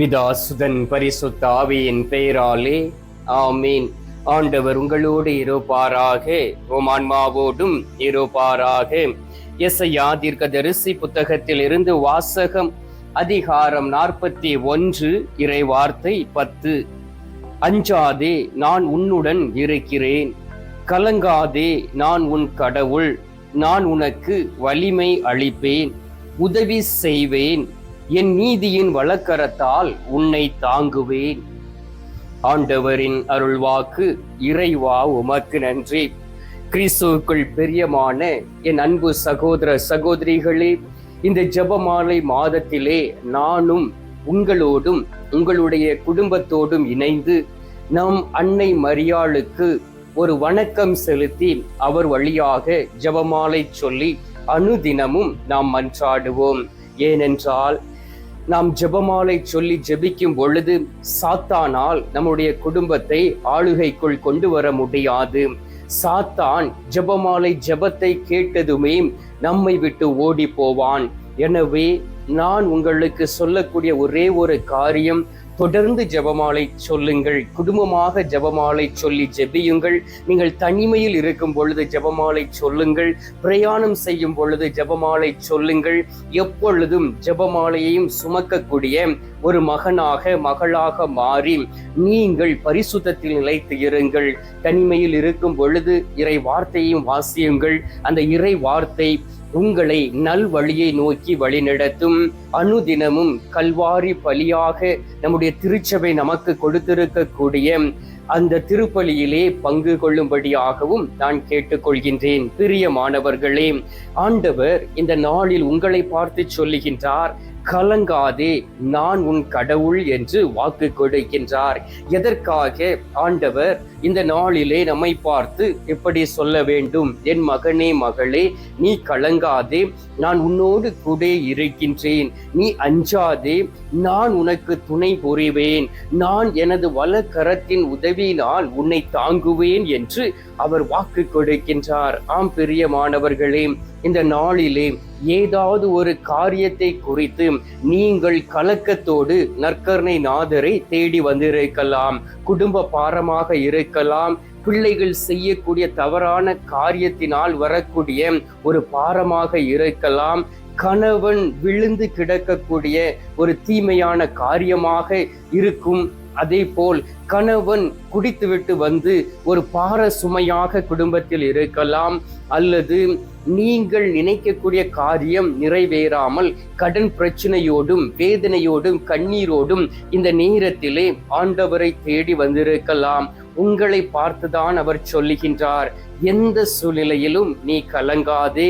பிதாசுதன் பரிசுத்த ஆவியின் பெயராலே ஆமீன். ஆண்டவர் உங்களோடு இருப்பாராக. ஓமான்மாவோடும் இருப்பாராக. எஸ்ஐயா தீர்க்கதரிசி புத்தகத்தில் இருந்து வாசகம் அதிகாரம் நாற்பத்தி ஒன்று இறை வார்த்தை பத்து. அஞ்சாதே நான் உன்னுடன் இருக்கிறேன். கலங்காதே நான் உன் கடவுள். நான் உனக்கு வலிமை அளிப்பேன். உதவி செய்வேன். என் நீதியின் வழக்கரத்தால் உன்னை தாங்குவேன். ஆண்டவரின் அருள்வாக்கு இறைவா உமக்கு நன்றி. கிறிஸ்துவுக்குள் பெரியமான என் அன்பு சகோதர சகோதரிகளே இந்த ஜெபமாலை மாதத்திலே நானும் உங்களோடும் உங்களுடைய குடும்பத்தோடும் இணைந்து நம் அன்னை மரியாளுக்கு ஒரு வணக்கம் செலுத்தி அவர் வழியாக ஜெபமாலை சொல்லி அனுதினமும் நாம் மன்றாடுவோம். ஏனென்றால் நாம் ஜெபமாலை சொல்லி ஜெபிக்கும் பொழுது சாத்தானால் நம்முடைய குடும்பத்தை ஆளுகைக்குள் கொண்டு வர முடியாது. சாத்தான் ஜெபமாலை ஜெபத்தை கேட்டதுமே நம்மை விட்டு ஓடி போவான். எனவே நான் உங்களுக்கு சொல்லக்கூடிய ஒரே ஒரு காரியம் தொடர்ந்து ஜெபமாலை சொல்லுங்கள். குடும்பமாக ஜெபமாலை சொல்லி ஜெபியுங்கள். நீங்கள் தனிமையில் இருக்கும் பொழுது ஜெபமாலை சொல்லுங்கள். பிரயாணம் செய்யும் பொழுது ஜெபமாலை சொல்லுங்கள். எப்பொழுதும் ஜெபமாலையையும் சுமக்கக்கூடிய ஒரு மகனாக மகளாக மாறி நீங்கள் பரிசுத்தத்தில் நிலைத்து இருங்கள். தனிமையில் இருக்கும் பொழுது இறை வார்த்தையும் வாசியுங்கள். அந்த இறை வார்த்தை உங்களை நல் வழியை நோக்கி வழிநடத்தும். அனுதினமும் கல்வாரி பலியாக நம்முடைய திருச்சபை நமக்கு கொடுத்திருக்கக்கூடிய அந்த திருப்பலியிலே பங்கு கொள்ளும்படியாகவும் நான் கேட்டுக்கொள்கின்றேன். பிரிய மாணவர்களே ஆண்டவர் இந்த நாளில் உங்களை பார்த்து சொல்லுகின்றார். கலங்காதே நான் உன் கடவுள் என்று வாக்கு கொடுக்கின்றார். எதற்காக? ஆண்டவர் இந்த நாளிலே நம்மை பார்த்து எப்படி சொல்ல வேண்டும்? என் மகனே மகளே நீ கலங்காதே. நான் உன்னோடு கூட இருக்கின்றேன். நீ அஞ்சாதே. நான் உனக்கு துணை புரிவேன். நான் எனது வலக்கரத்தின் உதவியினால் உன்னை தாங்குவேன் என்று அவர் வாக்கு கொடுக்கின்றார். ஆம் பிரியமானவர்களே இந்த நாளிலே ஏதாவது ஒரு காரியத்தை குறித்து நீங்கள் கலக்கத்தோடு நற்கர்ணை நாதரை தேடி வந்திருக்கலாம். குடும்ப பாரமாக இருக்க இருக்கலாம். பிள்ளைகள் செய்யக்கூடிய தவறான காரியத்தினால் வரக்கூடிய ஒரு பாரமாக இருக்கலாம். கணவன் விழுந்து கிடக்கக்கூடிய ஒரு தீமையான காரியமாக இருக்கும். அதே போல் கணவன் குடித்துவிட்டு வந்து ஒரு பார சுமையாக குடும்பத்தில் இருக்கலாம். அல்லது நீங்கள் நினைக்கக்கூடிய காரியம் நிறைவேறாமல் கடன் பிரச்சனையோடும் வேதனையோடும் கண்ணீரோடும் இந்த நேரத்திலே ஆண்டவரை தேடி வந்திருக்கலாம். உங்களை பார்த்துதான் அவர் சொல்லுகின்றார். எந்த சூழ்நிலையிலும் நீ கலங்காதே.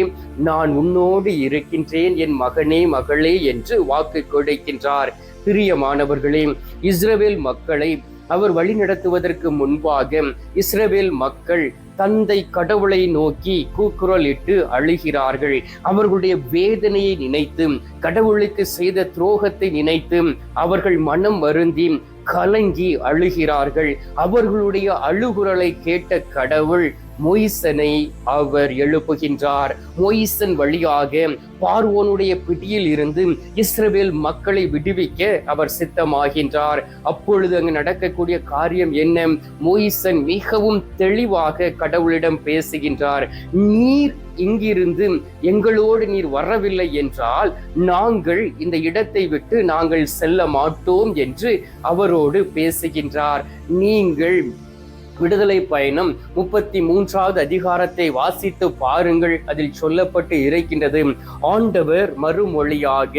நான் உன்னோடு இருக்கின்றேன். என் மகனே மகளே என்று வாக்கு கொடுக்கின்றார். பிரியமானவர்களே இஸ்ரவேல் மக்களை அவர் வழிநடத்துவதற்கு முன்பாக இஸ்ரவேல் மக்கள் தந்தை கடவுளை நோக்கி கூக்குரலிட்டு அழுகிறார்கள். அவர்களுடைய வேதனையை நினைத்து கடவுளுக்கு செய்த துரோகத்தை நினைத்து அவர்கள் மனம் வருந்தி கலங்கி அழுகிறார்கள். அவர்களுடைய அழுகுரலை கேட்ட கடவுள் மொய்சனை அவர் எழுப்புகின்றார். மொய்சன் வழியாக பார்வோனுடைய பிடியில் இருந்து இஸ்ரவேல் மக்களை விடுவிக்க அவர் சித்தமாகின்றார். அப்பொழுது அங்கு நடக்கக்கூடிய காரியம் என்ன? மொய்சன் மிகவும் தெளிவாக கடவுளிடம் பேசுகின்றார். நீர் இங்கிருந்து எங்களோடு நீர் வரவில்லை என்றால் நாங்கள் இந்த இடத்தை விட்டு நாங்கள் செல்ல மாட்டோம் என்று அவரோடு பேசுகின்றார். நீங்கள் விடுதலை பயணம் முப்பத்தி மூன்றாவது அதிகாரத்தை வாசித்து பாருங்கள். அதில் சொல்லப்பட்டு இருக்கின்றது ஆண்டவர் மறுமொழியாக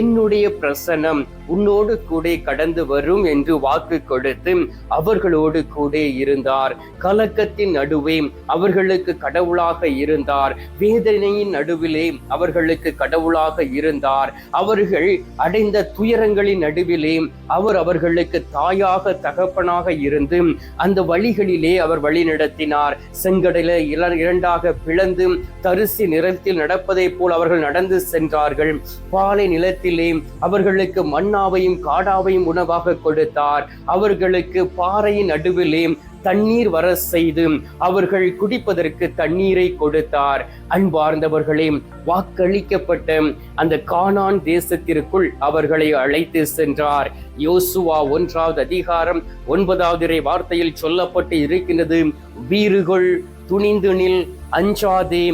என்னுடைய பிரசனம் உன்னோடு கூட கடந்து வரும் என்று வாக்கு கொடுத்து அவர்களோடு கூட இருந்தார். கலக்கத்தின் நடுவே அவர்களுக்கு கடவுளாக இருந்தார். வேதனையின் நடுவிலே அவர்களுக்கு கடவுளாக இருந்தார். அவர்கள் அடைந்த துயரங்களின் நடுவிலே அவர் அவர்களுக்கு தாயாக தகப்பனாக இருந்து அந்த வழிகளிலே அவர் வழி நடத்தினார். செங்கடலை இரண்டாக பிளந்து தரிசி நிறத்தில் நடப்பதை போல் அவர்கள் நடந்து சென்றார்கள். பாலை நிலத்திலே அவர்களுக்கு மண் மன்னாவையும் காடாவையும் உணவாக கொடுத்தார். அவர்களுக்கு பாறையின் நடுவிலே தண்ணீர் வர செய்து அவர்கள் குடிப்பதற்கு தண்ணீரை கொடுத்தார். அன்பார்ந்தவர்களே வாக்களிக்கப்பட்ட அந்த கானான் தேசத்திற்குள் அவர்களை அழைத்து சென்றார். யோசுவா ஒன்றாவது அதிகாரம் ஒன்பதாவது வார்த்தையில் சொல்லப்பட்டு இருக்கின்றது வீறுகள் துணிந்து நில் அஞ்சாதே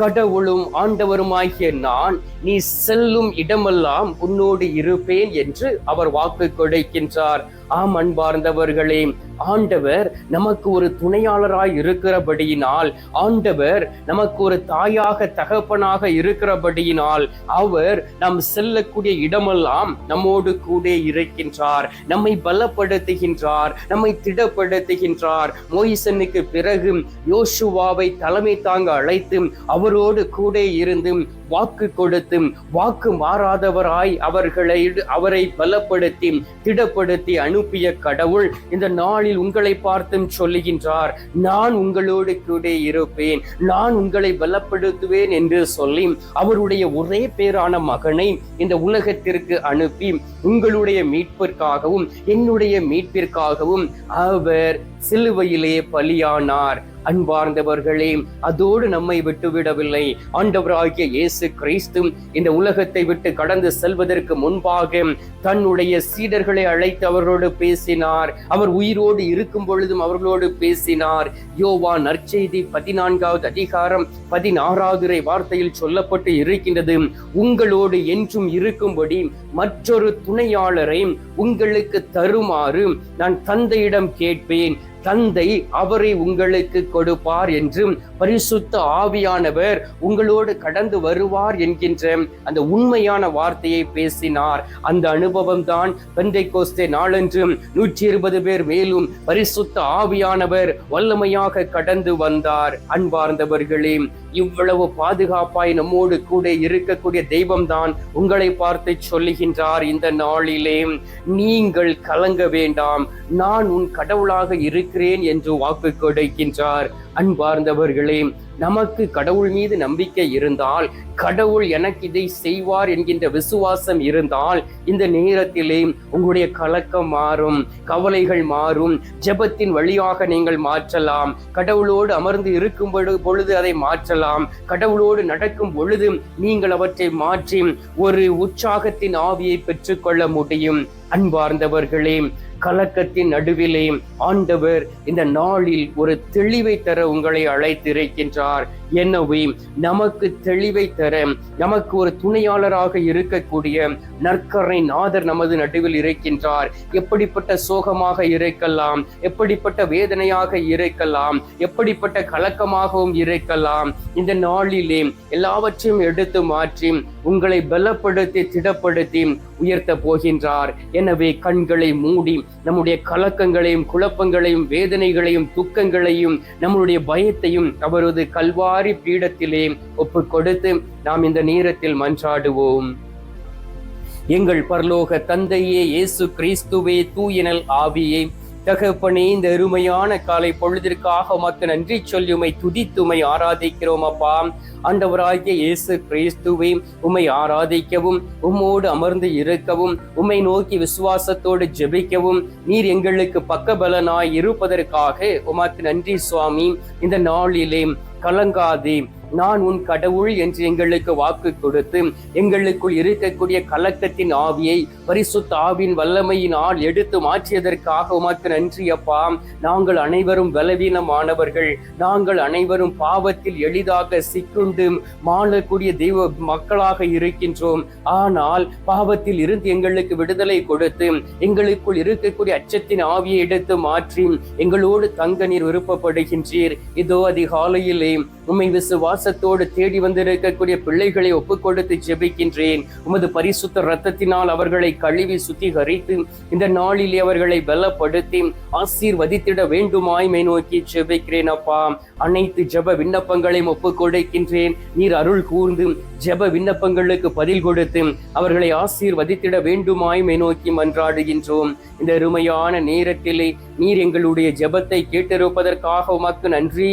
கடவுளும் ஆண்டவருமாகிய நான் நீ செல்லும் இடமெல்லாம் உன்னோடு இருப்பேன் என்று அவர் வாக்கு கொடுக்கின்றார். ஆம் அன்பார்ந்தவர்களே ஆண்டவர் நமக்கு ஒரு துணையாளராய் இருக்கிறபடியினால் ஆண்டவர் நமக்கு ஒரு தாயாக தகப்பனாக இருக்கிறபடியினால் அவர் நாம் செல்லக்கூடிய இடமெல்லாம் நம்மோடு கூட இருக்கின்றார் நம்மை பலப்படுத்துகின்றார் நம்மை திடப்படுத்துகின்றார். மோயிசனுக்கு பிறகு யோசுவாவை தலைமை தாங்க அழைத்து அவரோடு கூட இருந்தும் வாக்கு கொடுத்து வாக்கு மாறாதவராய் அவர்களை அவரை பலப்படுத்தி திடப்படுத்தி அனுப்பிய கடவுள் இந்த நாளில் உங்களை பார்த்தும் சொல்லுகின்றார் நான் உங்களோடு கூட இருப்பேன் நான் உங்களை பலப்படுத்துவேன் என்று சொல்லி அவருடைய ஒரே பேரான மகனை இந்த உலகத்திற்கு அனுப்பி உங்களுடைய மீட்பிற்காகவும் என்னுடைய மீட்பிற்காகவும் அவர் சிலுவையிலே பலியானார். அன்பார்ந்தவர்களே அதோடு நம்மை விட்டுவிடவில்லை. ஆண்டவராகிய இயேசு கிறிஸ்து இந்த உலகத்தை விட்டு கடந்து செல்வதற்கு முன்பாக தன்னுடைய சீடர்களை அழைத்து அவர்களோடு பேசினார். அவர் உயிரோடு இருக்கும் பொழுதும் அவர்களோடு பேசினார். யோவா நற்செய்தி பதினான்காவது அதிகாரம் பதினாறாவது வார்த்தையில் சொல்லப்பட்டு இருக்கின்றது உங்களோடு என்றும் இருக்கும்படி மற்றொரு துணையாளரை உங்களுக்கு தருமாறு நான் தந்தையிடம் கேட்பேன். தந்தை அவரை உங்களுக்கு கொடுப்பார் என்றும் பரிசுத்த ஆவியானவர் உங்களோடு கடந்து வருவார் என்கின்ற அந்த உண்மையான வார்த்தையை பேசினார். அந்த அனுபவம் தான் பெந்தை கோஸ்தே நாளென்றும் நூற்றி இருபது பேர் மேலும் பரிசுத்த ஆவியானவர் வல்லமையாக கடந்து வந்தார். அன்பார்ந்தவர்களே இவ்வளவு பாதுகாப்பாய் நம்மோடு கூட இருக்கக்கூடிய தெய்வம்தான் உங்களை பார்த்து சொல்லுகின்றார் இந்த நாளிலே. நீங்கள் கலங்க வேண்டாம். நான் உன் கடவுளாக இருக்கிறேன் என்று வாக்கு கொடுக்கின்றார். அன்பார்ந்தவர்களே நமக்கு கடவுள் மீது நம்பிக்கை இருந்தால் கடவுள் எனக்கு இதை செய்வார் என்கின்ற விசுவாசம் இருந்தால் இந்த நேரத்திலே உங்களுடைய கலக்கம் மாறும் கவலைகள் மாறும் ஜெபத்தின் வழியாக நீங்கள் மாற்றலாம் கடவுளோடு அமர்ந்து இருக்கும் பொழுது அதை மாற்றலாம் கடவுளோடு நடக்கும் பொழுது நீங்கள் அவற்றை மாற்றி ஒரு உற்சாகத்தின் ஆவியை பெற்றுக்கொள்ள முடியும். அன்பார்ந்தவர்களே கலக்கத்தின் நடுவிலே ஆண்டவர் இந்த நாளில் ஒரு தெளிவை தர உங்களை அழைத்திருக்கின்றார். எனவே நமக்கு தெளிவை தர நமக்கு ஒரு துணையாளராக இருக்கக்கூடிய நற்கரை நாதர் நமது நடுவில் இருக்கின்றார். எப்படிப்பட்ட சோகமாக இருக்கலாம் எப்படிப்பட்ட வேதனையாக இருக்கலாம் எப்படிப்பட்ட கலக்கமாகவும் இருக்கலாம் இந்த நாளிலே எல்லாவற்றையும் எடுத்து மாற்றி உங்களை பலப்படுத்தி திடப்படுத்தி உயர்த்த போகின்றார். எனவே கண்களை மூடி நம்முடைய கலக்கங்களையும் குழப்பங்களையும் வேதனைகளையும் துக்கங்களையும் நம்முடைய பயத்தையும் அவரது கல்வாரி பீடத்திலே ஒப்பு கொடுத்து நாம் இந்த நேரத்தில் மன்றாடுவோம். எங்கள் பரலோக தந்தையே இயேசு கிறிஸ்துவே தூயனல் ஆவியே. தகப்பனே இந்த அருமையான காலை பொழுதிற்காக உமக்கு நன்றி சொல்லி உமை துதித்து உமை ஆராதிக்கிறோம் அப்பா. ஆண்டவராகிய இயேசு கிறிஸ்துவை உம்மை ஆராதிக்கவும் உம்மோடு அமர்ந்து இருக்கவும் உம்மை நோக்கி விசுவாசத்தோடு ஜெபிக்கவும் நீர் எங்களுக்கு பக்கபலனாய் இருப்பதற்காக உமக்கு நன்றி சுவாமி. இந்த நாளிலே கலங்காதே நான் உன் கடவுள் என்று எங்களுக்கு வாக்கு கொடுத்து எங்களுக்குள் இருக்கக்கூடிய கலக்கத்தின் ஆவியை பரிசுத்த ஆவின் வல்லமையினால் எடுத்து மாற்றியதற்காக உமக்கு நன்றி அப்பா. நாங்கள் அனைவரும் பலவீனமானவர்கள். நாங்கள் அனைவரும் பாவத்தில் எளிதாக சிக்குண்டு மாளக்கூடிய தெய்வ மக்களாக இருக்கின்றோம். ஆனால் பாவத்தில் இருந்து எங்களுக்கு விடுதலை கொடுத்து எங்களுக்குள் இருக்கக்கூடிய அச்சத்தின் ஆவியை எடுத்து மாற்றி எங்களோடு தங்க நீர் விருப்பப்படுகின்றீர். இதோ அதிகாலையிலே உண்மை பாசத்தோடு தேடி வந்திருக்கக்கூடிய பிள்ளைகளை ஒப்புக் கொடுத்து ஜெபிக்கின்றேன். உமது பரிசுத்த ரத்தத்தினால் அவர்களை கழுவி சுத்திகரித்து இந்த நாளிலே அவர்களை பலப்படுத்தி ஆசீர்வதித்திட வேண்டுமாய்மை நோக்கி ஜெபிக்கிறேன் அப்பா. அனைத்து ஜெப விண்ணப்பங்களையும் ஒப்புக் கொடுக்கின்றேன் நீர் அருள் கூர்ந்து ஜெப விண்ணப்பங்களுக்கு பதில் கொடுத்து அவர்களை ஆசீர்வதித்திட வேண்டுமாய்மை நோக்கி மன்றாடுகின்றோம். இந்த அருமையான நேரத்திலே நீர் எங்களுடைய ஜெபத்தை கேட்டிருப்பதற்காக உமக்கு நன்றி.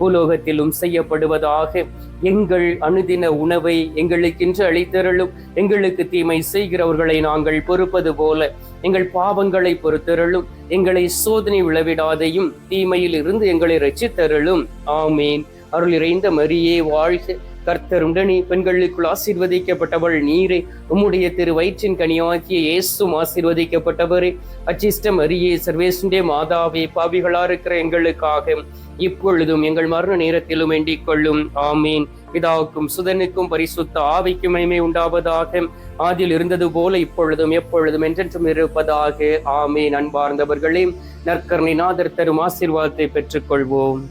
பூலோகத்திலும் செய்யப்படுவதாக. எங்கள் அனுதின உணவை எங்களுக்கென்று அளித்தருளும். எங்களுக்கு தீமை செய்கிறவர்களை நாங்கள் பொறுப்பது போல. எங்கள் பாவங்களை பொறுத்தருளும். எங்களை சோதனை விளைவிடாதையும் தீமையில் இருந்து எங்களை ரட்சித்தருளும் ஆமீன். அருள் இறைந்த மரியே வாழ்க. கர்த்தர் உடனே பெண்களுக்குள் ஆசீர்வதிக்கப்பட்டவள் நீரே. உம்முடைய திரு வயிற்றின் கனியாக்கிய இயேசும் ஆசீர்வதிக்கப்பட்டவரே. அச்சிஷ்டம் அரியே சர்வேசுண்டே மாதாவே பாவிகளா இருக்கிற எங்களுக்காக. இப்பொழுதும் எங்கள் மரண நேரத்திலும் வேண்டிக் கொள்ளும். ஆமீன். பிதாவுக்கும் சுதனுக்கும் பரிசுத்த ஆவிக்கும் மகிமை உண்டாவதாக. ஆதில் இருந்தது போல இப்பொழுதும் எப்பொழுதும் என்றென்றும் இருப்பதாக. ஆமீன். அன்பார்ந்தவர்களே நற்கர்ணி நாதர் தரும் ஆசீர்வாதத்தை பெற்றுக்கொள்வோம்.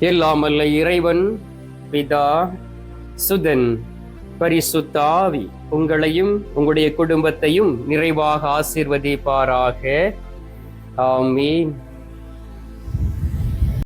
எல்லாமல்ல இறைவன் பிதா சுதன் பரிசுத்தாவி உங்களையும் உங்களுடைய குடும்பத்தையும் நிறைவாக ஆசீர்வதிப்பாராக. ஆமீன்.